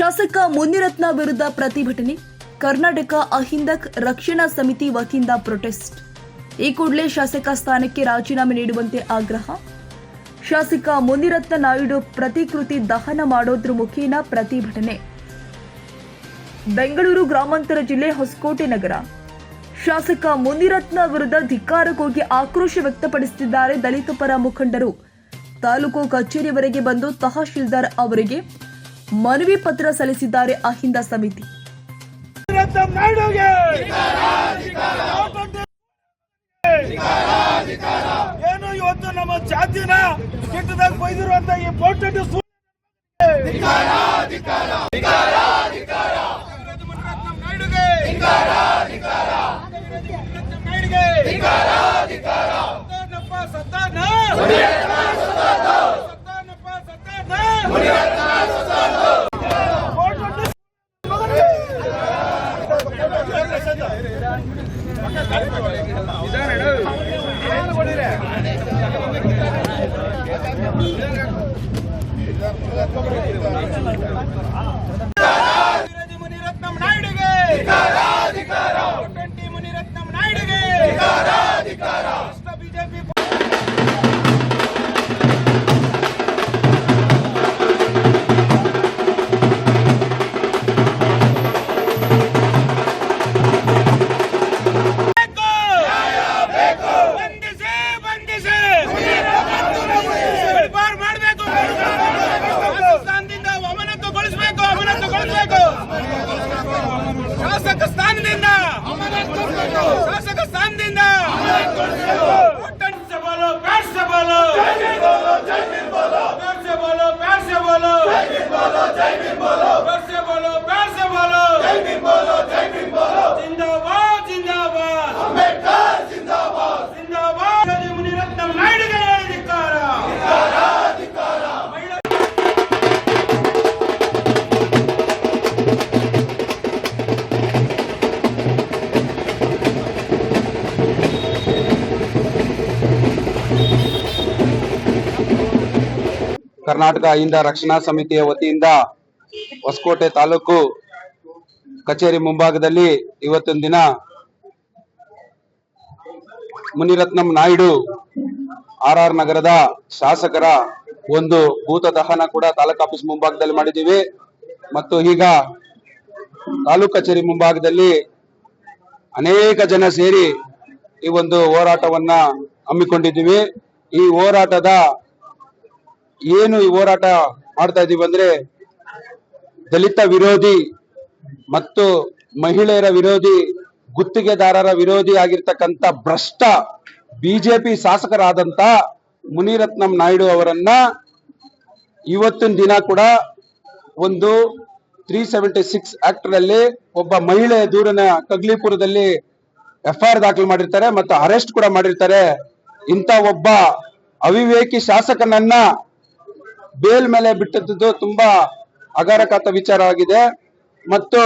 ಶಾಸಕ ಮುನಿರತ್ನ ವಿರುದ್ಧ ಪ್ರತಿಭಟನೆ. ಕರ್ನಾಟಕ ಅಹಿಂದಕ್ ರಕ್ಷಣಾ ಸಮಿತಿ ವತಿಯಿಂದ ಪ್ರೊಟೆಸ್ಟ್ ಈ ಕೂಡಲೇ ಶಾಸಕ ಸ್ಥಾನಕ್ಕೆ ರಾಜೀನಾಮೆ ನೀಡುವಂತೆ ಆಗ್ರಹ. ಶಾಸಕ ಮುನಿರತ್ನ ನಾಯ್ಡು ಪ್ರತಿಕೃತಿ ದಹನ ಮಾಡೋದ್ರ ಮುಖೇನ ಪ್ರತಿಭಟನೆ. ಬೆಂಗಳೂರು ಗ್ರಾಮಾಂತರ ಜಿಲ್ಲೆ ಹೊಸಕೋಟೆ ನಗರ. ಶಾಸಕ ಮುನಿರತ್ನ ವಿರುದ್ಧ ಧಿಕ್ಕಾರಕ್ಕೋಗಿ ಆಕ್ರೋಶ ವ್ಯಕ್ತಪಡಿಸುತ್ತಿದ್ದಾರೆ ದಲಿತ ಪರ ಮುಖಂಡರು. ತಾಲೂಕು ಕಚೇರಿವರೆಗೆ ಬಂದು ತಹಶೀಲ್ದಾರ್ ಅವರಿಗೆ ಮನವಿ ಪತ್ರ ಸಲ್ಲಿಸಿದ್ದಾರೆ ಅಹಿಂದ ಸಮಿತಿ. ಏನು ಇವತ್ತು ನಮ್ಮ ಜಾತಿನ ಕೆಟ್ಟದಾಗ ಬೈದಿರುವಂತ ಈ ಬೋಟೆಡ್ Munirathnam ಪ್ಯಾಡ್ಸೆ ಬೋಲು ಪ್ಯಾಡ್ಸೆ ಬೋಲು Save him brother. Karnataka Ahinda ರಕ್ಷಣಾ ಸಮಿತಿಯ ವತಿಯಿಂದ ಹೊಸಕೋಟೆ ತಾಲೂಕು ಕಚೇರಿ ಮುಂಭಾಗದಲ್ಲಿ ಇವತ್ತೊಂದು ದಿನ ಮುನಿರತ್ನಂ ನಾಯ್ಡು ಆರ್ ಆರ್ ನಗರದ ಶಾಸಕರ ಒಂದು ಭೂತ ದಹನ ಕೂಡ ತಾಲೂಕು ಆಫೀಸ್ ಮುಂಭಾಗದಲ್ಲಿ ಮಾಡಿದ್ದೀವಿ. ಮತ್ತು ಈಗ ತಾಲೂಕು ಕಚೇರಿ ಮುಂಭಾಗದಲ್ಲಿ ಅನೇಕ ಜನ ಸೇರಿ ಈ ಒಂದು ಹೋರಾಟವನ್ನ ಹಮ್ಮಿಕೊಂಡಿದ್ದೀವಿ. ಈ ಹೋರಾಟದ ಏನು ಈ ಹೋರಾಟ ಮಾಡ್ತಾ ಇದೀವಿ ಅಂದ್ರೆ ದಲಿತ ವಿರೋಧಿ ಮತ್ತು ಮಹಿಳೆಯರ ವಿರೋಧಿ, ಗುತ್ತಿಗೆದಾರರ ವಿರೋಧಿ ಆಗಿರ್ತಕ್ಕಂಥ ಭ್ರಷ್ಟ ಬಿಜೆಪಿ ಶಾಸಕರಾದಂತ ಮುನಿರತ್ನಂ ನಾಯ್ಡು ಅವರನ್ನ ಇವತ್ತಿನ ದಿನ ಕೂಡ ಒಂದು ತ್ರೀ ಸೆವೆಂಟಿ ಸಿಕ್ಸ್ ಆಕ್ಟ್ನಲ್ಲಿ ಒಬ್ಬ ಮಹಿಳೆ ದೂರನ ಕಗ್ಲಿಪುರದಲ್ಲಿ ಎಫ್ಐಆರ್ ದಾಖಲು ಮಾಡಿರ್ತಾರೆ ಮತ್ತು ಅರೆಸ್ಟ್ ಕೂಡ ಮಾಡಿರ್ತಾರೆ. ಇಂಥ ಒಬ್ಬ ಅವಿವೇಕಿ ಶಾಸಕನನ್ನ ಬೇಲ್ ಮೇಲೆ ಬಿಟ್ಟದ್ದು ತುಂಬಾ ಅಗಾರಕಾತ ವಿಚಾರವಾಗಿದೆ ಮತ್ತು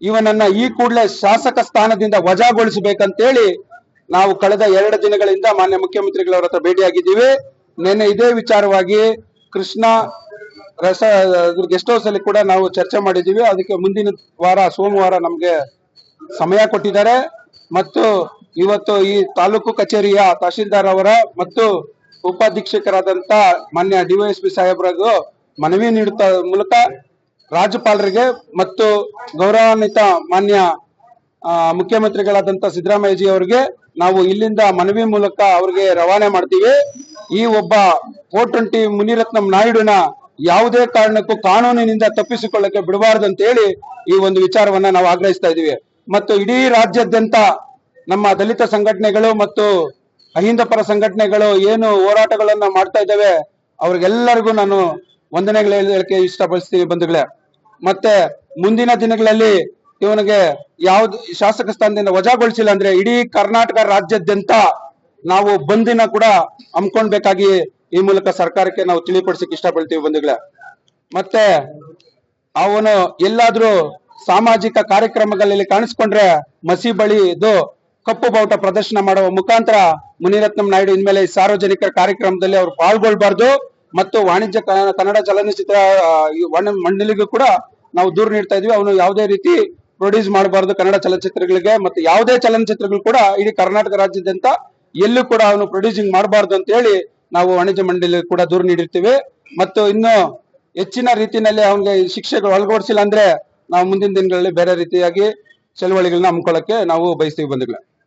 ಇವನನ್ನ ಈ ಕೂಡಲೇ ಶಾಸಕ ಸ್ಥಾನದಿಂದ ವಜಾಗೊಳಿಸಬೇಕಂತೇಳಿ ನಾವು ಕಳೆದ ಎರಡು ದಿನಗಳಿಂದ ಮಾನ್ಯ ಮುಖ್ಯಮಂತ್ರಿಗಳವರ ಹತ್ರ ಭೇಟಿಯಾಗಿದ್ದೀವಿ. ನಿನ್ನೆ ಇದೇ ವಿಚಾರವಾಗಿ ಕೃಷ್ಣ ರಸ, ಗೆಸ್ಟ್ ಹೌಸ್ ಅಲ್ಲಿ ಕೂಡ ನಾವು ಚರ್ಚೆ ಮಾಡಿದ್ದೀವಿ. ಅದಕ್ಕೆ ಮುಂದಿನ ವಾರ, ಸೋಮವಾರ ನಮ್ಗೆ ಸಮಯ ಕೊಟ್ಟಿದ್ದಾರೆ. ಮತ್ತು ಇವತ್ತು ಈ ತಾಲೂಕು ಕಚೇರಿಯ ತಹಶೀಲ್ದಾರ್ ಅವರ ಮತ್ತು ಉಪಾಧೀಕ್ಷಕರಾದಂತ ಮಾನ್ಯ ಡಿವೈಎಸ್ಪಿ ಸಾಹೇಬ್ರದ್ದು ಮನವಿ ನೀಡುತ್ತ ಮೂಲಕ ರಾಜ್ಯಪಾಲರಿಗೆ ಮತ್ತು ಗೌರವಾನ್ವಿತ ಮಾನ್ಯ ಮುಖ್ಯಮಂತ್ರಿಗಳಾದಂತ ಸಿದ್ದರಾಮಯ್ಯಜಿ ಅವರಿಗೆ ನಾವು ಇಲ್ಲಿಂದ ಮನವಿ ಮೂಲಕ ಅವರಿಗೆ ರವಾನೆ ಮಾಡ್ತೀವಿ. ಈ ಒಬ್ಬ ಫೋರ್ ಟ್ವೆಂಟಿ ಮುನಿರತ್ನಂ ನಾಯ್ಡುನ ಯಾವುದೇ ಕಾರಣಕ್ಕೂ ಕಾನೂನಿನಿಂದ ತಪ್ಪಿಸಿಕೊಳ್ಳಕ್ಕೆ ಬಿಡಬಾರದು ಅಂತ ಹೇಳಿ ಈ ಒಂದು ವಿಚಾರವನ್ನ ನಾವು ಆಗ್ರಹಿಸ್ತಾ ಇದೀವಿ ಮತ್ತು ಇಡೀ ರಾಜ್ಯಾದ್ಯಂತ ನಮ್ಮ ದಲಿತ ಸಂಘಟನೆಗಳು ಮತ್ತು ಅಹಿಂದ ಪರ ಸಂಘಟನೆಗಳು ಏನು ಹೋರಾಟಗಳನ್ನ ಮಾಡ್ತಾ ಇದ್ದಾವೆ, ಅವ್ರಿಗೆಲ್ಲರಿಗೂ ನಾನು ವಂದನೆಗಳು ಹೇಳಕ್ಕೆ ಇಷ್ಟಪಡಿಸ್ತೀನಿ ಬಂಧುಗಳೇ. ಮತ್ತೆ ಮುಂದಿನ ದಿನಗಳಲ್ಲಿ ಇವನಿಗೆ ಯಾವ್ದು, ಶಾಸಕ ಸ್ಥಾನದಿಂದ ವಜಾಗೊಳಿಸಿಲ್ಲ ಅಂದ್ರೆ ಇಡೀ ಕರ್ನಾಟಕ ರಾಜ್ಯಾದ್ಯಂತ ನಾವು ಬಂದಿನ ಕೂಡ ಹಮ್ಮಿಕೊಳ್ಬೇಕಾಗಿ ಈ ಮೂಲಕ ಸರ್ಕಾರಕ್ಕೆ ನಾವು ತಿಳಿಪಡಿಸಕ್ಕೆ ಇಷ್ಟಪಡ್ತೀವಿ ಬಂಧುಗಳೇ. ಮತ್ತೆ ಅವನು ಎಲ್ಲಾದ್ರೂ ಸಾಮಾಜಿಕ ಕಾರ್ಯಕ್ರಮಗಳಲ್ಲಿ ಕಾಣಿಸ್ಕೊಂಡ್ರೆ ಮಸಿ ಬಳಿ ಇದು ಕಪ್ಪು ಬಾವುಟ ಪ್ರದರ್ಶನ ಮಾಡುವ ಮುಖಾಂತರ ಮುನಿರತ್ನಂ ನಾಯ್ಡು ಇನ್ಮೇಲೆ ಸಾರ್ವಜನಿಕ ಕಾರ್ಯಕ್ರಮದಲ್ಲಿ ಅವರು ಪಾಲ್ಗೊಳ್ಬಾರ್ದು ಮತ್ತು ವಾಣಿಜ್ಯ ಕನ್ನಡ ಚಲನಚಿತ್ರ ಮಂಡಳಿಗೂ ಕೂಡ ನಾವು ದೂರು ನೀಡ್ತಾ ಇದ್ವಿ. ಅವನು ಯಾವುದೇ ರೀತಿ ಪ್ರೊಡ್ಯೂಸ್ ಮಾಡಬಾರ್ದು ಕನ್ನಡ ಚಲನಚಿತ್ರಗಳಿಗೆ ಮತ್ತು ಯಾವುದೇ ಚಲನಚಿತ್ರಗಳು ಕೂಡ ಇಡೀ ಕರ್ನಾಟಕ ರಾಜ್ಯದಂತ ಎಲ್ಲೂ ಕೂಡ ಅವನು ಪ್ರೊಡ್ಯೂಸಿಂಗ್ ಮಾಡಬಾರ್ದು ಅಂತ ಹೇಳಿ ನಾವು ವಾಣಿಜ್ಯ ಮಂಡಳಿ ಕೂಡ ದೂರು ನೀಡಿರ್ತೀವಿ. ಮತ್ತು ಇನ್ನು ಹೆಚ್ಚಿನ ರೀತಿಯಲ್ಲಿ ಅವನಿಗೆ ಶಿಕ್ಷೆಗಳು ಒಳಗೊಡಿಸಿಲ್ಲ ಅಂದ್ರೆ ನಾವು ಮುಂದಿನ ದಿನಗಳಲ್ಲಿ ಬೇರೆ ರೀತಿಯಾಗಿ ಚಳವಳಿಗಳನ್ನ ಹಮ್ಮಿಕೊಳ್ಳಕ್ಕೆ ನಾವು ಬಯಸ್ತೀವಿ ಬಂಧುಗಳೇ.